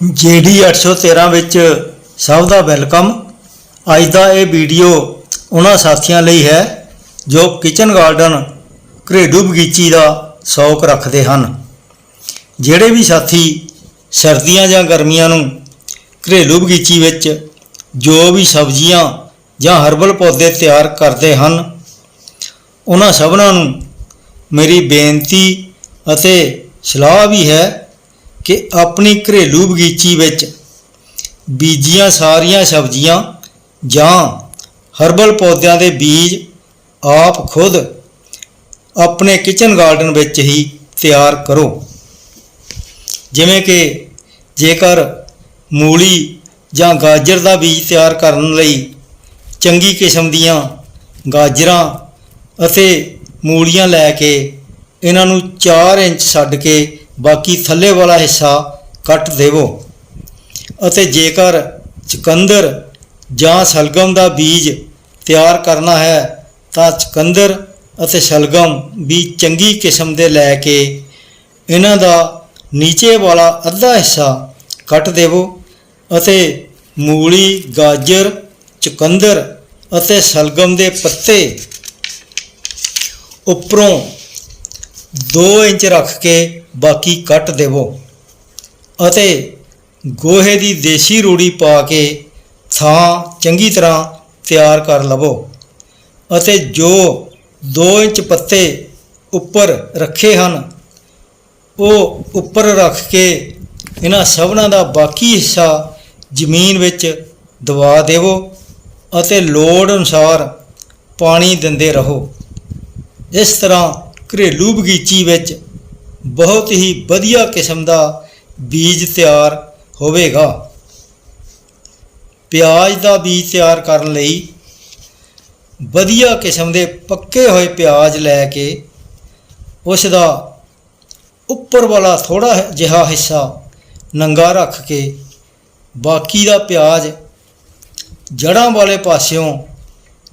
GD 813 ਵਿੱਚ ਸਭ ਦਾ welcome. ਅੱਜ ਦਾ ਇਹ ਵੀਡੀਓ ਉਹਨਾਂ ਸਾਥੀਆਂ ਲਈ ਹੈ ਜੋ ਕਿਚਨ ਗਾਰਡਨ ਘਰੇਲੂ ਬਗੀਚੀ ਦਾ ਸ਼ੌਕ ਰੱਖਦੇ ਹਨ। ਜਿਹੜੇ ਵੀ ਸਾਥੀ ਸਰਦੀਆਂ ਜਾਂ ਗਰਮੀਆਂ ਨੂੰ ਘਰੇਲੂ ਬਗੀਚੀ ਵਿੱਚ ਜੋ ਵੀ ਸਬਜ਼ੀਆਂ ਜਾਂ ਹਰਬਲ ਪੌਦੇ ਤਿਆਰ ਕਰਦੇ ਹਨ, ਉਹਨਾਂ ਸਭਨਾਂ ਨੂੰ ਮੇਰੀ ਬੇਨਤੀ ਅਤੇ ਸਲਾਹ ਵੀ ਹੈ ਕਿ ਆਪਣੀ ਘਰੇਲੂ ਬਗੀਚੀ ਵਿੱਚ ਬੀਜੀਆਂ ਸਾਰੀਆਂ ਸਬਜ਼ੀਆਂ ਜਾਂ ਹਰਬਲ ਪੌਦਿਆਂ ਦੇ ਬੀਜ ਆਪ ਖੁਦ ਆਪਣੇ ਕਿਚਨ ਗਾਰਡਨ ਵਿੱਚ ਹੀ ਤਿਆਰ ਕਰੋ। ਜਿਵੇਂ ਕਿ ਜੇਕਰ ਮੂਲੀ ਜਾਂ ਗਾਜਰ ਦਾ ਬੀਜ ਤਿਆਰ ਕਰਨ ਲਈ ਚੰਗੀ ਕਿਸਮ ਦੀਆਂ ਗਾਜਰਾਂ ਅਤੇ ਮੂਲੀਆਂ ਲੈ ਕੇ ਇਹਨਾਂ ਨੂੰ 4 ਇੰਚ ਛੱਡ ਕੇ ਬਾਕੀ ਥੱਲੇ ਵਾਲਾ ਹਿੱਸਾ ਕੱਟ ਦੇਵੋ। ਅਤੇ ਜੇਕਰ ਚੁਕੰਦਰ ਜਾਂ ਸ਼ਲਗਮ ਦਾ ਬੀਜ ਤਿਆਰ ਕਰਨਾ ਹੈ, ਤਾਂ ਚੁਕੰਦਰ ਅਤੇ ਸ਼ਲਗਮ ਵੀ ਚੰਗੀ ਕਿਸਮ ਦੇ ਲੈ ਕੇ ਇਹਨਾਂ ਦਾ ਨੀਚੇ ਵਾਲਾ ਅੱਧਾ ਹਿੱਸਾ ਕੱਟ ਦੇਵੋ ਅਤੇ ਮੂਲੀ, ਗਾਜਰ, ਚੁਕੰਦਰ ਅਤੇ ਸ਼ਲਗਮ ਦੇ ਪੱਤੇ ਉੱਪਰੋਂ 2 ਇੰਚ ਰੱਖ ਕੇ ਬਾਕੀ ਕੱਟ ਦੇਵੋ। ਅਤੇ ਗੋਹੇ ਦੀ ਦੇਸੀ ਰੂੜੀ ਪਾ ਕੇ ਥਾਂ ਚੰਗੀ ਤਰ੍ਹਾਂ ਤਿਆਰ ਕਰ ਲਵੋ। ਅਤੇ ਜੋ 2 ਇੰਚ ਪੱਤੇ ਉੱਪਰ ਰੱਖੇ ਹਨ, ਉਹ ਉੱਪਰ ਰੱਖ ਕੇ ਇਹਨਾਂ ਸਭਨਾਂ ਦਾ ਬਾਕੀ ਹਿੱਸਾ ਜ਼ਮੀਨ ਵਿੱਚ ਦਵਾ ਦੇਵੋ ਅਤੇ ਲੋੜ ਅਨੁਸਾਰ ਪਾਣੀ ਦਿੰਦੇ ਰਹੋ। ਇਸ ਤਰ੍ਹਾਂ ਘਰੇਲੂ ਬਗੀਚੀ ਵਿੱਚ ਬਹੁਤ ਹੀ ਵਧੀਆ ਕਿਸਮ ਦਾ ਬੀਜ ਤਿਆਰ ਹੋਵੇਗਾ। ਪਿਆਜ਼ ਦਾ ਬੀਜ ਤਿਆਰ ਕਰਨ ਲਈ ਵਧੀਆ ਕਿਸਮ ਦੇ ਪੱਕੇ ਹੋਏ ਪਿਆਜ਼ ਲੈ ਕੇ ਉਸ ਦਾ ਉੱਪਰ ਵਾਲਾ ਥੋੜਾ ਜਿਹਾ ਹਿੱਸਾ ਨੰਗਾ ਰੱਖ ਕੇ ਬਾਕੀ ਦਾ ਪਿਆਜ਼ ਜੜਾਂ ਵਾਲੇ ਪਾਸਿਓਂ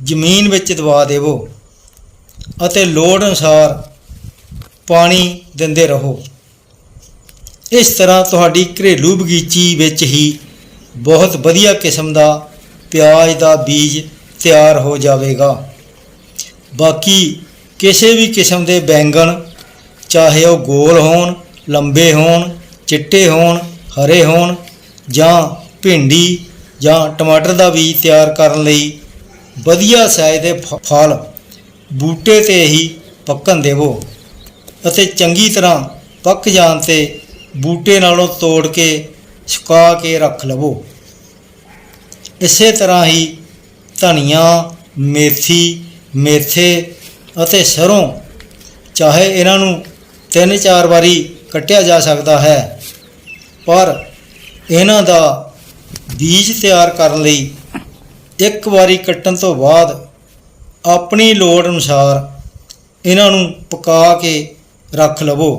ਜ਼ਮੀਨ ਵਿੱਚ ਦਬਾ ਦੇਵੋ ਅਤੇ ਲੋੜ ਅਨੁਸਾਰ ਪਾਣੀ ਦਿੰਦੇ ਰਹੋ। ਇਸ ਤਰ੍ਹਾਂ ਤੁਹਾਡੀ ਘਰੇਲੂ ਬਗੀਚੀ ਵਿੱਚ ਹੀ ਬਹੁਤ ਵਧੀਆ ਕਿਸਮ ਦਾ ਪਿਆਜ਼ ਦਾ ਬੀਜ ਤਿਆਰ ਹੋ ਜਾਵੇਗਾ। ਬਾਕੀ ਕਿਸੇ ਵੀ ਕਿਸਮ ਦੇ ਬੈਂਗਣ, ਚਾਹੇ ਉਹ ਗੋਲ ਹੋਣ, ਲੰਬੇ ਹੋਣ, ਚਿੱਟੇ ਹੋਣ, ਹਰੇ ਹੋਣ ਜਾਂ ਭਿੰਡੀ ਜਾਂ ਟਮਾਟਰ ਦਾ ਬੀਜ ਤਿਆਰ ਕਰਨ ਲਈ ਵਧੀਆ ਸਾਈਜ਼ ਦੇ ਫਲ ਬੂਟੇ ਤੇ ਹੀ ਪੱਕਣ ਦੇਵੋ। ਅਤੇ ਚੰਗੀ ਤਰ੍ਹਾਂ ਪੱਕ ਜਾਣ ਤੇ ਬੂਟੇ ਨਾਲੋਂ ਤੋੜ ਕੇ ਸੁਕਾ ਕੇ ਰੱਖ ਲਵੋ। ਇਸੇ ਤਰ੍ਹਾਂ ਹੀ ਧਨੀਆ, ਮੇਥੀ, ਮੇਥੇ ਅਤੇ ਸਰੋਂ ਚਾਹੇ ਇਹਨਾਂ ਨੂੰ ਤਿੰਨ ਚਾਰ ਵਾਰੀ ਕੱਟਿਆ ਜਾ ਸਕਦਾ ਹੈ, ਪਰ ਇਹਨਾਂ ਦਾ ਬੀਜ ਤਿਆਰ ਕਰਨ ਲਈ ਇੱਕ ਵਾਰੀ ਕੱਟਣ ਤੋਂ ਬਾਅਦ ਆਪਣੀ ਲੋੜ ਅਨੁਸਾਰ ਇਹਨਾਂ ਨੂੰ ਪਕਾ ਕੇ ਰੱਖ ਲਵੋ।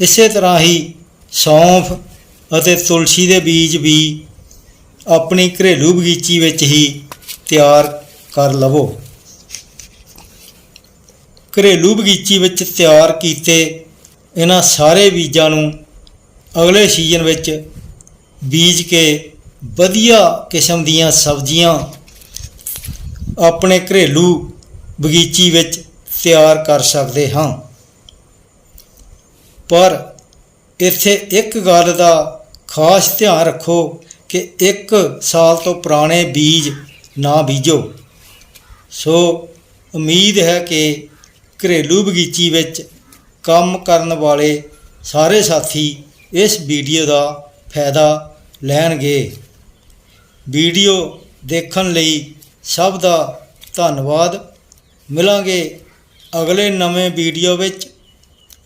ਇਸੇ ਤਰ੍ਹਾਂ ਹੀ ਸੌਂਫ ਅਤੇ ਤੁਲਸੀ ਦੇ ਬੀਜ ਵੀ ਆਪਣੀ ਘਰੇਲੂ ਬਗੀਚੀ ਵਿੱਚ ਹੀ ਤਿਆਰ ਕਰ ਲਵੋ। ਘਰੇਲੂ ਬਗੀਚੀ ਵਿੱਚ ਤਿਆਰ ਕੀਤੇ ਇਹਨਾਂ ਸਾਰੇ ਬੀਜਾਂ ਨੂੰ ਅਗਲੇ ਸੀਜ਼ਨ ਵਿੱਚ ਬੀਜ ਕੇ ਵਧੀਆ ਕਿਸਮ ਦੀਆਂ ਸਬਜ਼ੀਆਂ ਆਪਣੇ ਘਰੇਲੂ ਬਗੀਚੀ ਵਿੱਚ ਤਿਆਰ ਕਰ ਸਕਦੇ ਹਾਂ। ਪਰ ਇੱਥੇ ਇੱਕ ਗੱਲ ਦਾ ਖਾਸ ਧਿਆਨ ਰੱਖੋ ਕਿ ਇੱਕ ਸਾਲ ਤੋਂ ਪੁਰਾਣੇ ਬੀਜ ਨਾ ਬੀਜੋ। ਸੋ ਉਮੀਦ ਹੈ ਕਿ ਘਰੇਲੂ ਬਗੀਚੀ ਵਿੱਚ ਕੰਮ ਕਰਨ ਵਾਲੇ ਸਾਰੇ ਸਾਥੀ ਇਸ ਵੀਡੀਓ ਦਾ ਫਾਇਦਾ ਲੈਣਗੇ। ਵੀਡੀਓ ਦੇਖਣ ਲਈ ਸਭ ਦਾ ਧੰਨਵਾਦ। ਮਿਲਾਂਗੇ ਅਗਲੇ ਨਵੇਂ ਵੀਡੀਓ ਵਿੱਚ।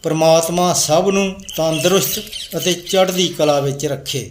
ਪਰਮਾਤਮਾ ਸਭ ਨੂੰ ਤੰਦਰੁਸਤ ਅਤੇ ਚੜ੍ਹਦੀ ਕਲਾ ਵਿੱਚ ਰੱਖੇ।